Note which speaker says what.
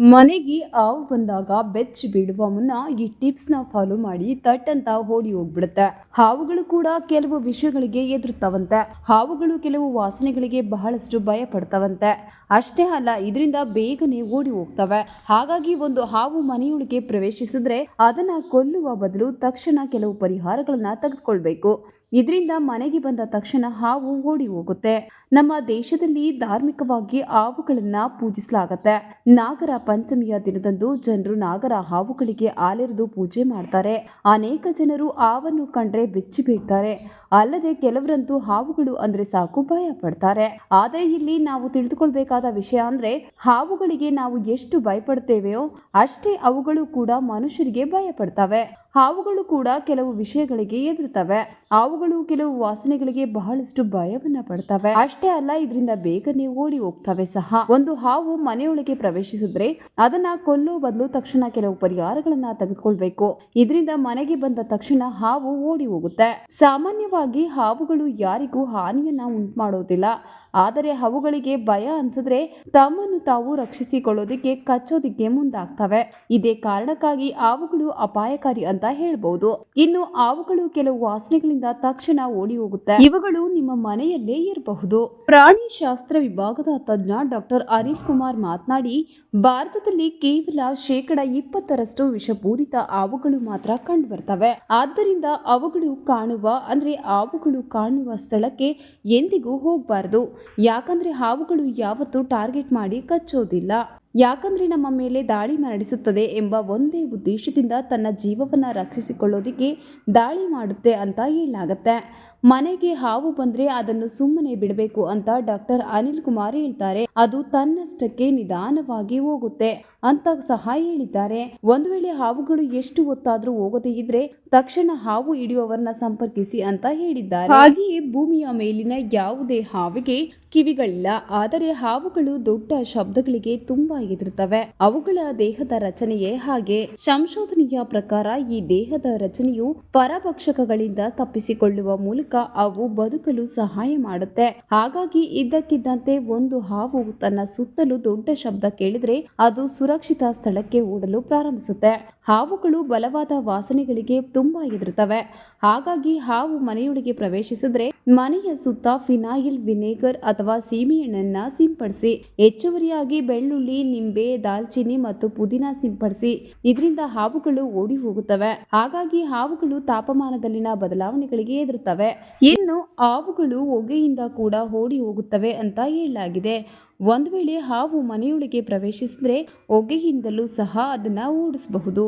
Speaker 1: ಮನೆಗೆ ಹಾವು ಬಂದಾಗ ಬೆಚ್ಚ ಬೀಳುವ ಮುನ್ನ ಈ ಟಿಪ್ಸ್ನ ಫಾಲೋ ಮಾಡಿ ತಟ್ ಅಂತ ಓಡಿ ಹೋಗ್ಬಿಡುತ್ತೆ. ಹಾವುಗಳು ಕೂಡ ಕೆಲವು ವಿಷಯಗಳಿಗೆ ಎದುರುತ್ತವಂತೆ ಹಾವುಗಳು ಕೆಲವು ವಾಸನೆಗಳಿಗೆ ಬಹಳಷ್ಟು ಭಯ ಪಡ್ತವಂತೆ ಅಷ್ಟೇ ಅಲ್ಲ, ಇದರಿಂದ ಬೇಗನೆ ಓಡಿ ಹೋಗ್ತವೆ. ಹಾಗಾಗಿ ಒಂದು ಹಾವು ಮನೆಯೊಳಗೆ ಪ್ರವೇಶಿಸಿದ್ರೆ ಅದನ್ನ ಕೊಲ್ಲುವ ಬದಲು ತಕ್ಷಣ ಕೆಲವು ಪರಿಹಾರಗಳನ್ನ ತೆಗೆದುಕೊಳ್ಬೇಕು. ಇದರಿಂದ ಮನೆಗೆ ಬಂದ ತಕ್ಷಣ ಹಾವು ಓಡಿ ಹೋಗುತ್ತೆ. ನಮ್ಮ ದೇಶದಲ್ಲಿ ಧಾರ್ಮಿಕವಾಗಿ ಹಾವುಗಳನ್ನ ಪೂಜಿಸಲಾಗತ್ತೆ. ನಾಗರ ಪಂಚಮಿಯ ದಿನದಂದು ಜನರು ನಾಗರ ಹಾವುಗಳಿಗೆ ಹಾಲೆರೆದು ಪೂಜೆ ಮಾಡ್ತಾರೆ. ಅನೇಕ ಜನರು ಹಾವನ್ನು ಕಂಡ್ರೆ ಬೆಚ್ಚಿ ಬೀಳ್ತಾರೆ. ಅಲ್ಲದೆ ಕೆಲವರಂತೂ ಹಾವುಗಳು ಅಂದ್ರೆ ಸಾಕು ಭಯ ಪಡ್ತಾರೆ. ಆದರೆ ಇಲ್ಲಿ ನಾವು ತಿಳಿದುಕೊಳ್ಬೇಕಾದ ವಿಷಯ ಅಂದ್ರೆ ಹಾವುಗಳಿಗೆ ನಾವು ಎಷ್ಟು ಭಯಪಡ್ತೇವೆಯೋ ಅಷ್ಟೇ ಅವುಗಳು ಕೂಡ ಮನುಷ್ಯರಿಗೆ ಭಯ ಪಡ್ತವೆ. ಹಾವುಗಳು ಕೂಡ ಕೆಲವು ವಿಷಯಗಳಿಗೆ ಎದುರುತ್ತವೆ ಹಾವುಗಳು ಕೆಲವು ವಾಸನೆಗಳಿಗೆ ಬಹಳಷ್ಟು ಭಯವನ್ನ ಪಡ್ತವೆ. ಅಷ್ಟೇ ಅಲ್ಲ, ಇದರಿಂದ ಬೇಗನೆ ಓಡಿ ಹೋಗ್ತವೆ ಸಹ. ಒಂದು ಹಾವು ಮನೆಯೊಳಗೆ ಪ್ರವೇಶಿಸಿದ್ರೆ ಅದನ್ನ ಕೊಲ್ಲೋ ಬದಲು ತಕ್ಷಣ ಕೆಲವು ಪರಿಹಾರಗಳನ್ನ ತೆಗೆದುಕೊಳ್ಬೇಕು. ಇದರಿಂದ ಮನೆಗೆ ಬಂದ ತಕ್ಷಣ ಹಾವು ಓಡಿ ಹೋಗುತ್ತೆ. ಸಾಮಾನ್ಯವಾಗಿ ಹಾವುಗಳು ಯಾರಿಗೂ ಹಾನಿಯನ್ನ ಉಂಟು ಮಾಡೋದಿಲ್ಲ. ಆದರೆ ಅವುಗಳಿಗೆ ಭಯ ಅನ್ಸಿದ್ರೆ ತಮ್ಮನ್ನು ತಾವು ರಕ್ಷಿಸಿಕೊಳ್ಳೋದಕ್ಕೆ ಕಚ್ಚೋದಿಕ್ಕೆ ಮುಂದಾಗ್ತವೆ. ಇದೇ ಕಾರಣಕ್ಕಾಗಿ ಹಾವುಗಳು ಅಪಾಯಕಾರಿ ಅಂತ ಹೇಳ್ಬಹುದು ಇನ್ನು ಹಾವುಗಳು ಕೆಲವು ವಾಸನೆಗಳಿಂದ ತಕ್ಷಣ ಓಡಿ ಹೋಗುತ್ತೆ ಇವುಗಳು ನಿಮ್ಮ ಮನೆಯಲ್ಲೇ ಇರಬಹುದು. ಪ್ರಾಣಿ ಶಾಸ್ತ್ರ ವಿಭಾಗದ ತಜ್ಞ ಡಾಕ್ಟರ್ ಅನಿಲ್ ಕುಮಾರ್ ಮಾತನಾಡಿ, ಭಾರತದಲ್ಲಿ ಕೇವಲ ಶೇಕಡ ಇಪ್ಪತ್ತರಷ್ಟು ವಿಷಪೂರಿತ ಆವುಗಳು ಮಾತ್ರ ಕಂಡುಬರ್ತವೆ. ಆದ್ದರಿಂದ ಅವುಗಳು ಕಾಣುವ, ಅಂದ್ರೆ ಹಾವುಗಳು ಕಾಣುವ ಸ್ಥಳಕ್ಕೆ ಎಂದಿಗೂ ಹೋಗಬಾರದು. ಯಾಕಂದ್ರೆ ಹಾವುಗಳು ಯಾವತ್ತೂ ಟಾರ್ಗೆಟ್ ಮಾಡಿ ಕಚ್ಚೋದಿಲ್ಲ. ಯಾಕಂದ್ರೆ ನಮ್ಮ ಮೇಲೆ ದಾಳಿ ನಡೆಸುತ್ತದೆ ಎಂಬ ಒಂದೇ ಉದ್ದೇಶದಿಂದ ತನ್ನ ಜೀವವನ್ನ ರಕ್ಷಿಸಿಕೊಳ್ಳೋದಿಕ್ಕೆ ದಾಳಿ ಮಾಡುತ್ತೆ ಅಂತ ಹೇಳಲಾಗತ್ತೆ. ಮನೆಗೆ ಹಾವು ಬಂದ್ರೆ ಅದನ್ನು ಸುಮ್ಮನೆ ಬಿಡಬೇಕು ಅಂತ ಡಾಕ್ಟರ್ ಅನಿಲ್ ಕುಮಾರ್ ಹೇಳ್ತಾರೆ. ಅದು ತನ್ನಷ್ಟಕ್ಕೆ ನಿಧಾನವಾಗಿ ಹೋಗುತ್ತೆ ಅಂತ ಸಹ ಹೇಳಿದ್ದಾರೆ. ಒಂದು ವೇಳೆ ಹಾವುಗಳು ಎಷ್ಟು ಹೊತ್ತಾದ್ರೂ ಹೋಗದೇ ಇದ್ರೆ ತಕ್ಷಣ ಹಾವು ಹಿಡಿಯುವವರನ್ನ ಸಂಪರ್ಕಿಸಿ ಅಂತ ಹೇಳಿದ್ದಾರೆ. ಹಾಗೆಯೇ ಭೂಮಿಯ ಮೇಲಿನ ಯಾವುದೇ ಹಾವಿಗೆ ಕಿವಿಗಳಿಲ್ಲ. ಆದರೆ ಹಾವುಗಳು ದೊಡ್ಡ ಶಬ್ದಗಳಿಗೆ ತುಂಬಾ ಎದುರುತ್ತವೆ ಅವುಗಳ ದೇಹದ ರಚನೆಯೇ ಹಾಗೆ. ಸಂಶೋಧನೆಯ ಪ್ರಕಾರ ಈ ದೇಹದ ರಚನೆಯು ಪರಭಕ್ಷಕಗಳಿಂದ ತಪ್ಪಿಸಿಕೊಳ್ಳುವ ಮೂಲಕ ಅವು ಬದುಕಲು ಸಹಾಯ ಮಾಡುತ್ತೆ. ಹಾಗಾಗಿ ಇದ್ದಕ್ಕಿದ್ದಂತೆ ಒಂದು ಹಾವು ತನ್ನ ಸುತ್ತಲೂ ದೊಡ್ಡ ಶಬ್ದ ಕೇಳಿದ್ರೆ ಅದು ಸುರಕ್ಷಿತ ಸ್ಥಳಕ್ಕೆ ಓಡಲು ಪ್ರಾರಂಭಿಸುತ್ತೆ. ಹಾವುಗಳು ಬಲವಾದ ವಾಸನೆಗಳಿಗೆ ತುಂಬಾ ಎದುರುತ್ತವೆ ಹಾಗಾಗಿ ಹಾವು ಮನೆಯೊಳಗೆ ಪ್ರವೇಶಿಸಿದ್ರೆ ಮನೆಯ ಸುತ್ತ ಫಿನಾಯಿಲ್ ವಿನೆಗರ್ ಅಥವಾ ಸೀಮೆಎಣ್ಣೆನ್ನ ಸಿಂಪಡಿಸಿ, ಹೆಚ್ಚುವರಿಯಾಗಿ ಬೆಳ್ಳುಳ್ಳಿ, ನಿಂಬೆ, ದಾಲ್ಚಿನ್ನಿ ಮತ್ತು ಪುದೀನ ಸಿಂಪಡಿಸಿ ಇದರಿಂದ ಹಾವುಗಳು ಓಡಿ ಹೋಗುತ್ತವೆ. ಹಾಗಾಗಿ ಹಾವುಗಳು ತಾಪಮಾನದಲ್ಲಿನ ಬದಲಾವಣೆಗಳಿಗೆ ಹೆದರುತ್ತವೆ. ಇನ್ನು ಹಾವುಗಳು ಹೊಗೆಯಿಂದ ಕೂಡ ಓಡಿ ಹೋಗುತ್ತವೆ ಅಂತ ಹೇಳಲಾಗಿದೆ. ಒಂದು ವೇಳೆ ಹಾವು ಮನೆಯೊಳಗೆ ಪ್ರವೇಶಿಸಿದ್ರೆ ಹೊಗೆಯಿಂದಲೂ ಸಹ ಅದನ್ನು ಓಡಿಸಬಹುದು.